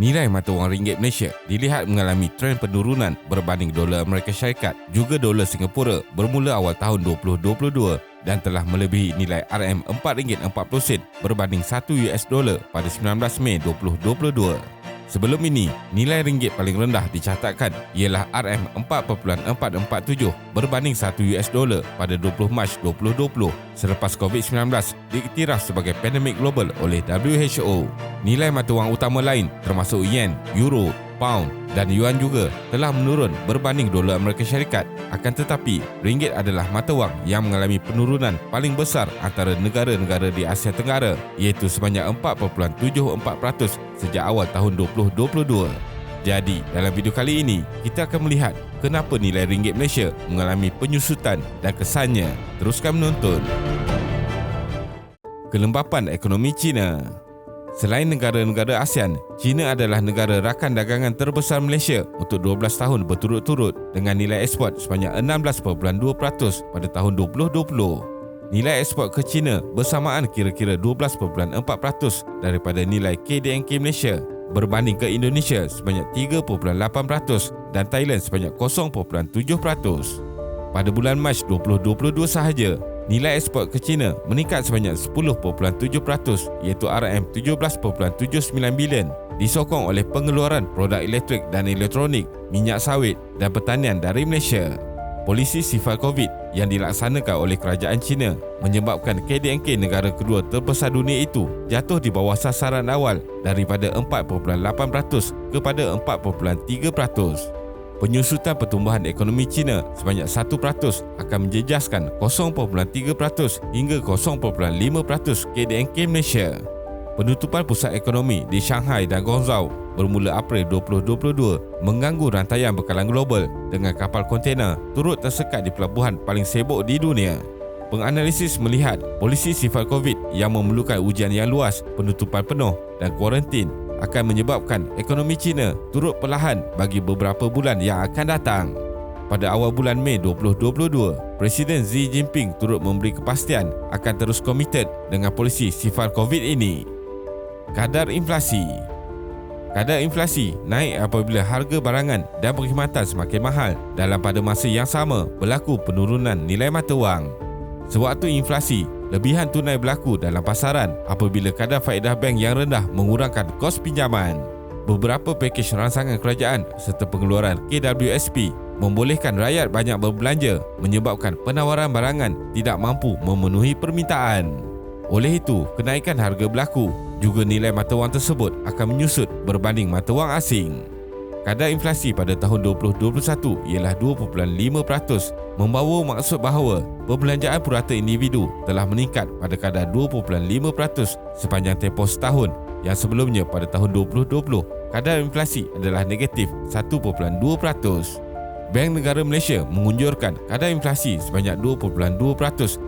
nilai mata wang ringgit Malaysia dilihat mengalami tren penurunan berbanding dolar Amerika Syarikat juga dolar Singapura bermula awal tahun 2022 dan telah melebihi nilai RM 4.40 berbanding 1 US dollar pada 19 Mei 2022. Sebelum ini, nilai ringgit paling rendah dicatatkan ialah RM4.447 berbanding 1 US dollar pada 20 Mac 2020 selepas COVID-19 diiktiraf sebagai pandemik global oleh WHO. Nilai mata wang utama lain termasuk yen, euro, pound dan yuan juga telah menurun berbanding dolar Amerika Syarikat. Akan tetapi, ringgit adalah mata wang yang mengalami penurunan paling besar antara negara-negara di Asia Tenggara iaitu sebanyak 4.74% sejak awal tahun 2022. Jadi, dalam video kali ini, kita akan melihat kenapa nilai ringgit Malaysia mengalami penyusutan dan kesannya. Teruskan menonton. Kelembapan ekonomi China Selain negara-negara ASEAN, China adalah negara rakan dagangan terbesar Malaysia untuk 12 tahun berturut-turut dengan nilai ekspor sebanyak 16.2% pada tahun 2020. Nilai ekspor ke China bersamaan kira-kira 12.4% daripada nilai KDNK Malaysia berbanding ke Indonesia sebanyak 3.8% dan Thailand sebanyak 0.7%. Pada bulan Mac 2022 sahaja, nilai ekspor ke China meningkat sebanyak 10.7% iaitu RM17.79 bilion disokong oleh pengeluaran produk elektrik dan elektronik, minyak sawit dan pertanian dari Malaysia. Polisi sifar COVID yang dilaksanakan oleh kerajaan China menyebabkan KDNK negara kedua terbesar dunia itu jatuh di bawah sasaran awal daripada 4.8% kepada 4.3% penyusutan pertumbuhan ekonomi China sebanyak 1% akan menjejaskan 0.3% hingga 0.5% KDNK Malaysia. Penutupan pusat ekonomi di Shanghai dan Guangzhou bermula April 2022 mengganggu rantaian bekalan global dengan kapal kontena turut tersekat di pelabuhan paling sibuk di dunia. Penganalisis melihat polisi sifat COVID yang memerlukan ujian yang luas, penutupan penuh dan kuarantin akan menyebabkan ekonomi China turut perlahan bagi beberapa bulan yang akan datang. Pada awal bulan Mei 2022, Presiden Xi Jinping turut memberi kepastian akan terus komited dengan polisi sifar COVID ini. Kadar inflasi Kadar inflasi naik apabila harga barangan dan perkhidmatan semakin mahal dalam pada masa yang sama berlaku penurunan nilai mata wang. Sewaktu inflasi lebihan tunai berlaku dalam pasaran apabila kadar faedah bank yang rendah mengurangkan kos pinjaman. Beberapa pakej rangsangan kerajaan serta pengeluaran KWSP membolehkan rakyat banyak berbelanja menyebabkan penawaran barangan tidak mampu memenuhi permintaan. Oleh itu, kenaikan harga berlaku juga nilai mata wang tersebut akan menyusut berbanding mata wang asing. Kadar inflasi pada tahun 2021 ialah 2.5%, membawa maksud bahawa perbelanjaan purata individu telah meningkat pada kadar 2.5% sepanjang tempoh setahun yang sebelumnya pada tahun 2020 kadar inflasi adalah negatif 1.2%. Bank Negara Malaysia mengunjurkan kadar inflasi sebanyak 2.2%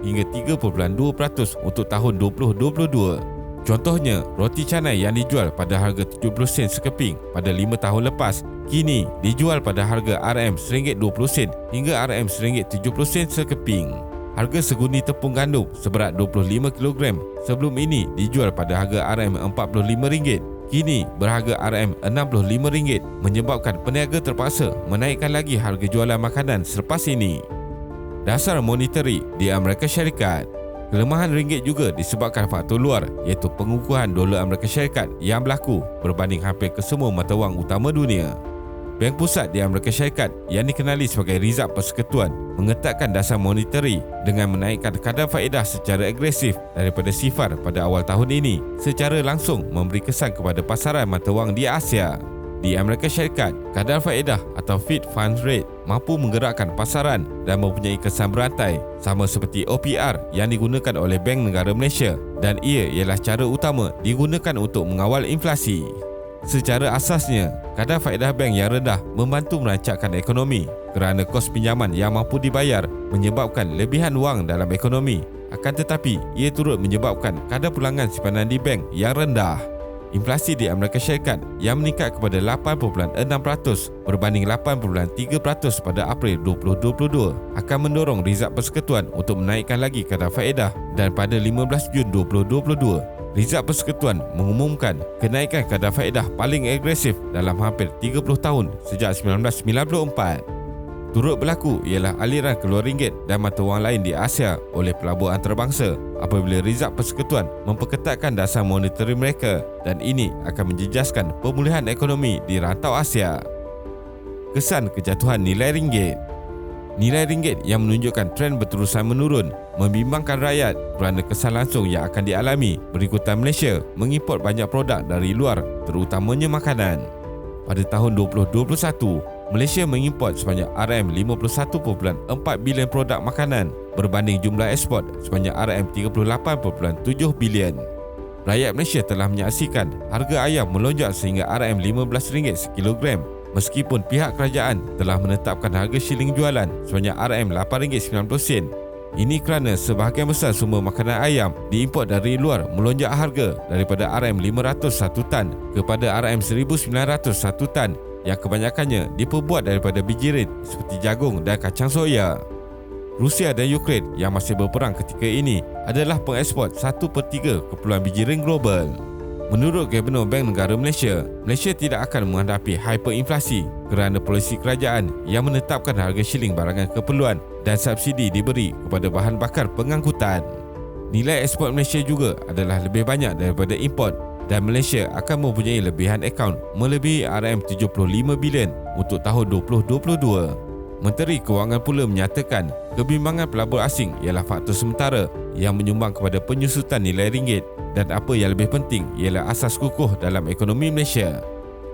hingga 3.2% untuk tahun 2022. Contohnya, roti canai yang dijual pada harga 70 sen sekeping pada 5 tahun lepas kini dijual pada harga RM RM1.20 hingga RM RM1.70 sekeping. Harga segundi tepung gandum seberat 25 kg sebelum ini dijual pada harga RM45 kini berharga RM65 menyebabkan peniaga terpaksa menaikkan lagi harga jualan makanan selepas ini. Dasar monetary di Amerika Syarikat Kelemahan ringgit juga disebabkan faktor luar iaitu pengukuhan dolar Amerika Syarikat yang berlaku berbanding hampir ke semua mata wang utama dunia. Bank Pusat di Amerika Syarikat yang dikenali sebagai Rizab Persekutuan mengetatkan dasar monetary dengan menaikkan kadar faedah secara agresif daripada sifar pada awal tahun ini secara langsung memberi kesan kepada pasaran mata wang di Asia. Di Amerika Syarikat, kadar faedah atau Fed Funds Rate mampu menggerakkan pasaran dan mempunyai kesan berantai sama seperti OPR yang digunakan oleh Bank Negara Malaysia dan ia ialah cara utama digunakan untuk mengawal inflasi. Secara asasnya, kadar faedah bank yang rendah membantu merancangkan ekonomi kerana kos pinjaman yang mampu dibayar menyebabkan lebihan wang dalam ekonomi. Akan tetapi, ia turut menyebabkan kadar pulangan simpanan di bank yang rendah inflasi di Amerika Syarikat yang meningkat kepada 8.6% berbanding 8.3% pada April 2022 akan mendorong Rizab Persekutuan untuk menaikkan lagi kadar faedah dan pada 15 Jun 2022 Rizal Persekutuan mengumumkan kenaikan kadar faedah paling agresif dalam hampir 30 tahun sejak 1994. Turut berlaku ialah aliran keluar ringgit dan mata wang lain di Asia oleh pelabur antarabangsa apabila Rizal Persekutuan memperketatkan dasar monetary mereka dan ini akan menjejaskan pemulihan ekonomi di rantau Asia. Kesan kejatuhan nilai ringgit Nilai ringgit yang menunjukkan tren berterusan menurun membimbangkan rakyat kerana kesan langsung yang akan dialami berikutan Malaysia mengimport banyak produk dari luar terutamanya makanan. Pada tahun 2021, Malaysia mengimport sebanyak RM51.4 bilion produk makanan berbanding jumlah ekspor sebanyak RM38.7 bilion. Rakyat Malaysia telah menyaksikan harga ayam melonjak sehingga RM15 sekilogram meskipun pihak kerajaan telah menetapkan harga shilling jualan sebanyak RM8.90. Ini kerana sebahagian besar sumber makanan ayam diimport dari luar melonjak harga daripada RM500 satu tan kepada RM1900 satu tan yang kebanyakannya diperbuat daripada biji red seperti jagung dan kacang soya. Rusia dan Ukraine yang masih berperang ketika ini adalah pengeksport 1 per 3 keperluan biji ring global. Menurut Gubernur Bank Negara Malaysia, Malaysia tidak akan menghadapi hyperinflasi kerana polisi kerajaan yang menetapkan harga shilling barangan keperluan dan subsidi diberi kepada bahan bakar pengangkutan. Nilai ekspor Malaysia juga adalah lebih banyak daripada import dan Malaysia akan mempunyai lebihan akaun melebihi RM75 bilion untuk tahun 2022. Menteri Kewangan pula menyatakan kebimbangan pelabur asing ialah faktor sementara yang menyumbang kepada penyusutan nilai ringgit dan apa yang lebih penting ialah asas kukuh dalam ekonomi Malaysia.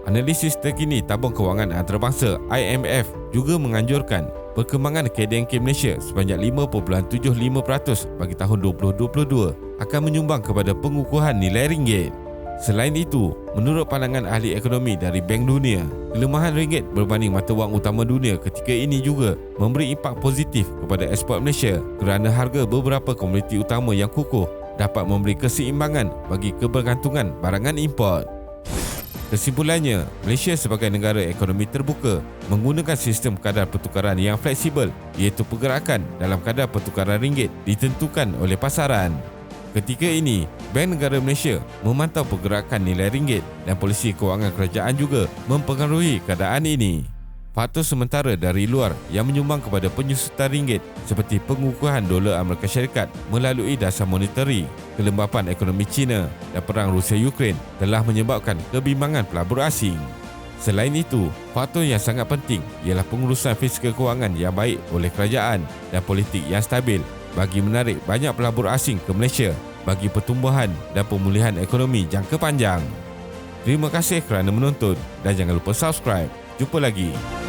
Analisis terkini tabung kewangan antarabangsa IMF juga menganjurkan perkembangan KDNK Malaysia sebanyak 5.75% bagi tahun 2022 akan menyumbang kepada pengukuhan nilai ringgit. Selain itu, menurut pandangan ahli ekonomi dari Bank Dunia, kelemahan ringgit berbanding mata wang utama dunia ketika ini juga memberi impak positif kepada ekspor Malaysia kerana harga beberapa komoditi utama yang kukuh dapat memberi keseimbangan bagi kebergantungan barangan import. Kesimpulannya, Malaysia sebagai negara ekonomi terbuka menggunakan sistem kadar pertukaran yang fleksibel iaitu pergerakan dalam kadar pertukaran ringgit ditentukan oleh pasaran. Ketika ini, Bank Negara Malaysia memantau pergerakan nilai ringgit dan polisi kewangan kerajaan juga mempengaruhi keadaan ini faktor sementara dari luar yang menyumbang kepada penyusutan ringgit seperti pengukuhan dolar Amerika Syarikat melalui dasar monetary, kelembapan ekonomi China dan perang Rusia-Ukraine telah menyebabkan kebimbangan pelabur asing. Selain itu, faktor yang sangat penting ialah pengurusan fiskal kewangan yang baik oleh kerajaan dan politik yang stabil bagi menarik banyak pelabur asing ke Malaysia bagi pertumbuhan dan pemulihan ekonomi jangka panjang. Terima kasih kerana menonton dan jangan lupa subscribe. Jumpa lagi.